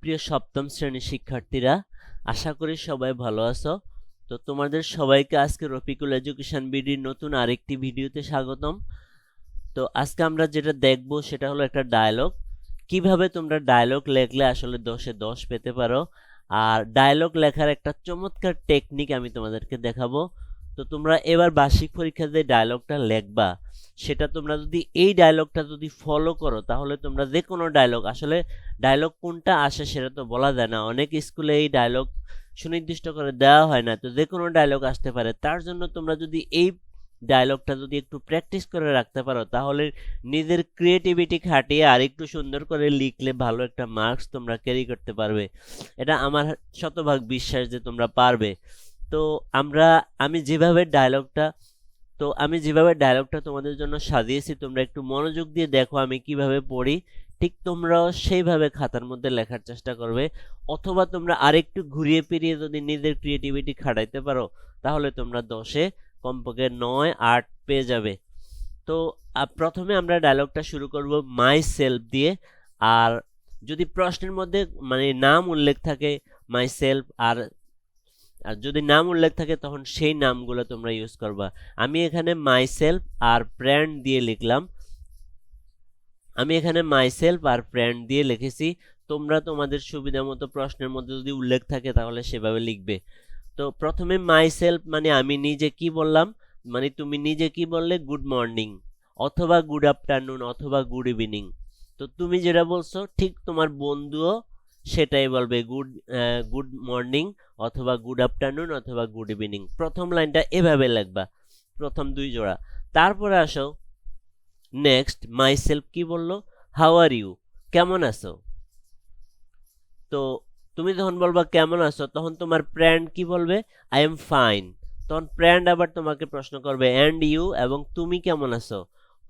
প্রিয় সপ্তম শ্রেণির শিক্ষার্থীরা, আশা করি সবাই ভালো আছো। তো তোমাদের সবাইকে আজকে রফিকুল এডুকেশন বিডির নতুন আরেকটি ভিডিওতে স্বাগতম। তো আজকে আমরা যেটা দেখব সেটা হলো একটা ডায়লগ কীভাবে তোমরা ডায়লগ লেখলে আসলে দশে দশ পেতে পারো? আর ডায়লগ লেখার একটা চমৎকার টেকনিক আমি তোমাদেরকে দেখাবো। তো তোমরা এবার বার্ষিক পরীক্ষাতে ডায়লগটা লেখবা, সেটা তোমরা যদি এই ডায়লগটা যদি ফলো করো, তাহলে তোমরা যে কোনো ডায়লগ আসলে ডায়লগ কোনটা আসে সেটা তো বলা যায় না। অনেক স্কুলে এই ডায়লগ সুনির্দিষ্ট করে দেওয়া হয় না, তো যে কোনো ডায়লগ আসতে পারে। তার জন্য তোমরা যদি এই ডায়লগটা যদি একটু প্র্যাকটিস করে রাখতে পারো, তাহলে নিজের ক্রিয়েটিভিটি খাটিয়ে আর একটু সুন্দর করে লিখলে ভালো একটা মার্কস তোমরা ক্যারি করতে পারবে। এটা আমার শতভাগ বিশ্বাস যে তোমরা পারবে। তো আমরা, আমি যেভাবে ডায়লগটা তো আমি যেভাবে ডায়লগটা তোমাদের জন্য সাজিয়েছি, তোমরা একটু মনোযোগ দিয়ে দেখো আমি কীভাবে পড়ি। ঠিক তোমরাও সেইভাবে খাতার মধ্যে লেখার চেষ্টা করবে। অথবা তোমরা আরেকটু ঘুরিয়ে ফিরিয়ে যদি নিজের ক্রিয়েটিভিটি খাটাইতে পারো, তাহলে তোমরা দশে, কমপক্ষে নয়, আট পেয়ে যাবে। তো প্রথমে আমরা ডায়লগটা শুরু করব মাই সেলফ দিয়ে। আর যদি প্রশ্নের মধ্যে মানে নাম উল্লেখ থাকে মাই সেলফ আর আর যদি নাম উল্লেখ থাকে, তখন সেই নামগুলো তোমরা ইউজ করবা। আমি এখানে মাই সেলফ আর ব্র্যান্ড দিয়ে লিখলাম। আমি এখানে মাই সেলফ আর ব্র্যান্ড দিয়ে লিখেছি। তোমরা তোমাদের সুবিধা মতো প্রশ্নের মধ্যে যদি উল্লেখ থাকে, তাহলে সেভাবে লিখবে। তো প্রথমে মাই সেলফ মানে আমি নিজে কি বললাম? মানে তুমি নিজে কি বললে? গুড মর্নিং অথবা গুড আফটারনুন অথবা গুড ইভিনিং তো তুমি যেটা বলছো, ঠিক তোমার বন্ধুও সেটাই বলবে, গুড গুড মর্নিং অথবা গুড আফটারনুন অথবা গুড ইভিনিং। প্রথম লাইনটা এভাবে লিখবা, প্রথম দুই জোড়া। তারপরে আসো, নেক্সট মাই সেলফ কি বলল? How are you? কেমন আছো? তো তুমি যখন বলবা, কেমন আছো? তখন তোমার ফ্রেন্ড কি বলবে? I am fine. তখন ফ্রেন্ড আবার তোমাকে প্রশ্ন করবে, অ্যান্ড ইউ এবং তুমি কেমন আছো?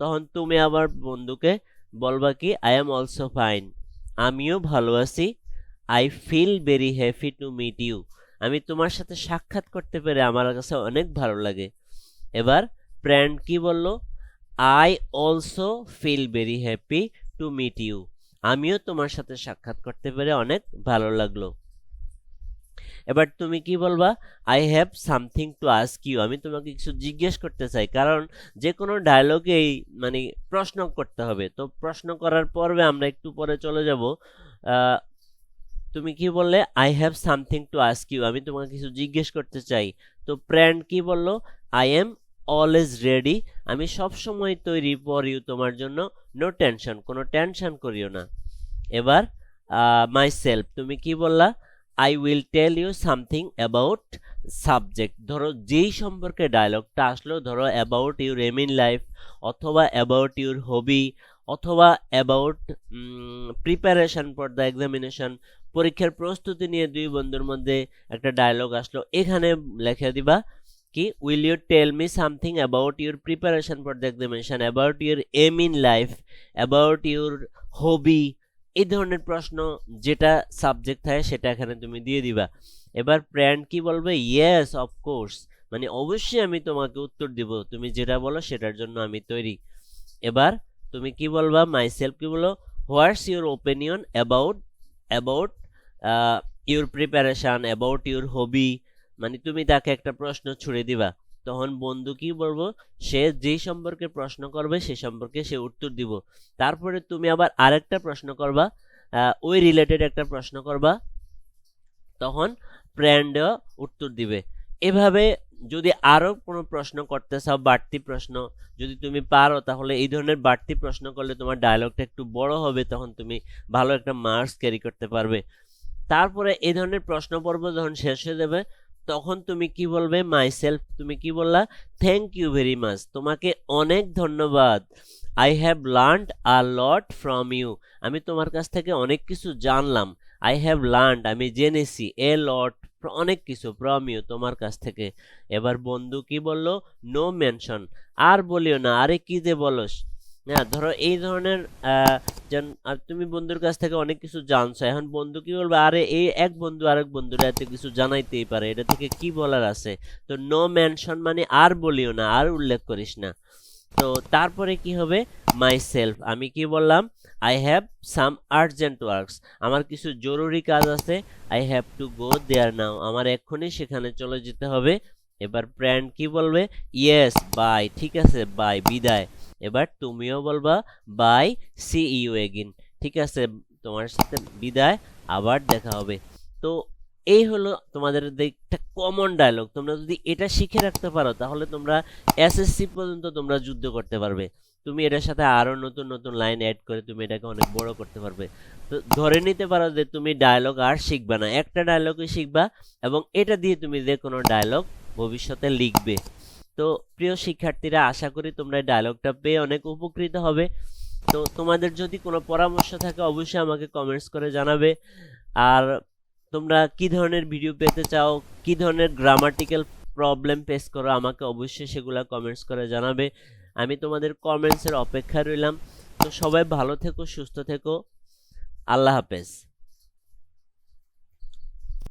তখন তুমি আবার বন্ধুকে বলবা কি, আই এম অলসো ফাইন। আমিও ভালো আছি। I feel very happy to meet you আমি তোমার সাথে সাক্ষাৎ করতে পেরে আমার কাছে অনেক ভালো লাগে। এবার ফ্রেন্ড কি বলল? I also feel very happy to meet you আমিও তোমার সাথে সাক্ষাৎ করতে পেরে অনেক ভালো লাগল। এবার তুমি কি বলবা? I have something to ask you আমি তোমাকে কিছু জিজ্ঞেস করতে চাই। কারণ যে কোনো ডায়লগেই মানে প্রশ্ন করতে হবে। তো প্রশ্ন করার পর্বে আমরা একটু পরে চলে যাব। তুমি কি বললে I have something to ask you আমি তোমাকে কিছু জিজ্ঞেস করতে চাই। তো ফ্রেন্ড কি বলল? আই এম অলওয়েজ রেডি আমি সব সময় তৈরি ফর ইউ তোমার জন্য। নো টেনশন কোনো টেনশন করিও না। এবার মাই সেলফ তুমি কি বললা? I will tell you something about subject ধরো, যেই সম্পর্কে ডায়লগটা আসলো, ধরো about your aim in life অথবা অ্যাবাউট ইউর হবি অথবা about preparation for the examination পরীক্ষার প্রস্তুতি নিয়ে দুই বন্ধুর মধ্যে একটা ডায়লগ আসলো। এখানে লেখা দিবা কি will you tell me something about your preparation for the examination about your aim in life about your hobby এই ধরনের প্রশ্ন যেটা সাবজেক্ট থাকে সেটা এখানে তুমি দিয়ে দিবা। এবার ফ্রেন্ড কি বলবে ইয়েস অফকোর্স মানে অবশ্যই আমি তোমাকে উত্তর দিব, তুমি যেটা বলো সেটার জন্য আমি তৈরি। এবার তুমি কি বলবা মাই সেলফ কি বলো what's your opinion about about your preparation about your hobby মানে তুমি তাকে একটা প্রশ্ন ছুড়ে দিবা। তখন বন্ধু কি বলব, সে যেই সম্পর্কে প্রশ্ন করবে, সে সম্পর্কে সে উত্তর দিব। তারপরে তুমি আবার আরেকটা প্রশ্ন করবা ওই রিলেটেড একটা প্রশ্ন করবা, তখন ফ্রেন্ড উত্তর দিবে। এভাবে যদি আরও কোনো প্রশ্ন করতে চাও, বাড়তি প্রশ্ন যদি তুমি পারো, তাহলে এই ধরনের বাড়তি প্রশ্ন করলে তোমার ডায়লগটা একটু বড় হবে, তখন তুমি ভালো একটা মার্কস ক্যারি করতে পারবে। তারপরে এই ধরনের প্রশ্ন পর্ব যখন শেষ হয়ে যাবে, তখন তুমি কি বলবে? মাই সেলফ তুমি কি বললা? থ্যাংক ইউ ভেরি মাচ তোমাকে অনেক ধন্যবাদ। I have learned a lot from you আমি তোমার কাছ থেকে অনেক কিছু জানলাম। আই হ্যাভ লার্নড আমি জেনেছি এ লট অনেক কিছু ফ্রম ইউ তোমার কাছ থেকে। এবার বন্ধু কি বলল? নো মেনশন আর বলিও না, আরে কি যে বলস? হ্যাঁ ধরো এই ধরনের তুমি বন্ধুর কাছ থেকে অনেক কিছু জানছো। এখন বন্ধু কি বলবে? আরে, এই এক বন্ধু আরেক বন্ধুরা এত কিছু জানাইতেই পারে। এটা থেকে কি বলার আছে? তো নো মেনশন মানে আর বলিও না, আর উল্লেখ করিস না। তো তারপরে কি হবে? মাই সেলফ আমি কি বললাম? I have some urgent works আমার কিছু জরুরি কাজ আছে। I have to go there now আমার এক্ষুনি সেখানে চলে যেতে হবে। এবার ফ্রেন্ড কি বলবে? ইয়েস বাই ঠিক আছে বাই বিদায়। এবার তুমিও বলবা, বাই, সি ইউ এগিন ঠিক আছে, তোমার সাথে বিদায়, আবার দেখা হবে। তো এই হলো তোমাদের একটা কমন ডায়লগ তোমরা যদি এটা শিখে রাখতে পারো, তাহলে তোমরা এসএসসি পর্যন্ত তোমরা যুদ্ধ করতে পারবে। তুমি এটার সাথে আরও নতুন নতুন লাইন অ্যাড করে তুমি এটাকে অনেক বড় করতে পারবে। তো ধরে নিতে পারো যে তুমি ডায়লগ আর শিখবে না। একটা ডায়লগই শিখবা এবং এটা দিয়ে তুমি যে কোনো ডায়লগ ভবিষ্যতে লিখবে। তো প্রিয় শিক্ষার্থীরা, আশা করি তোমরা ডায়লগটা পেয়ে অনেক উপকৃত হবে। তো তোমাদের যদি কোনো পরামর্শ থাকে, অবশ্যই আমাকে কমেন্টস করে জানাবে। আর তোমরা কি ধরনের ভিডিও পেতে চাও, কি ধরনের গ্রামাটিক্যাল প্রবলেম ফেস করো, আমাকে অবশ্যই সেগুলো কমেন্টস করে জানাবে। আমি তোমাদের কমেন্টসের অপেক্ষা রইলাম। তো সবাই ভালো থেকো, সুস্থ থেকো। আল্লাহ হাফেজ।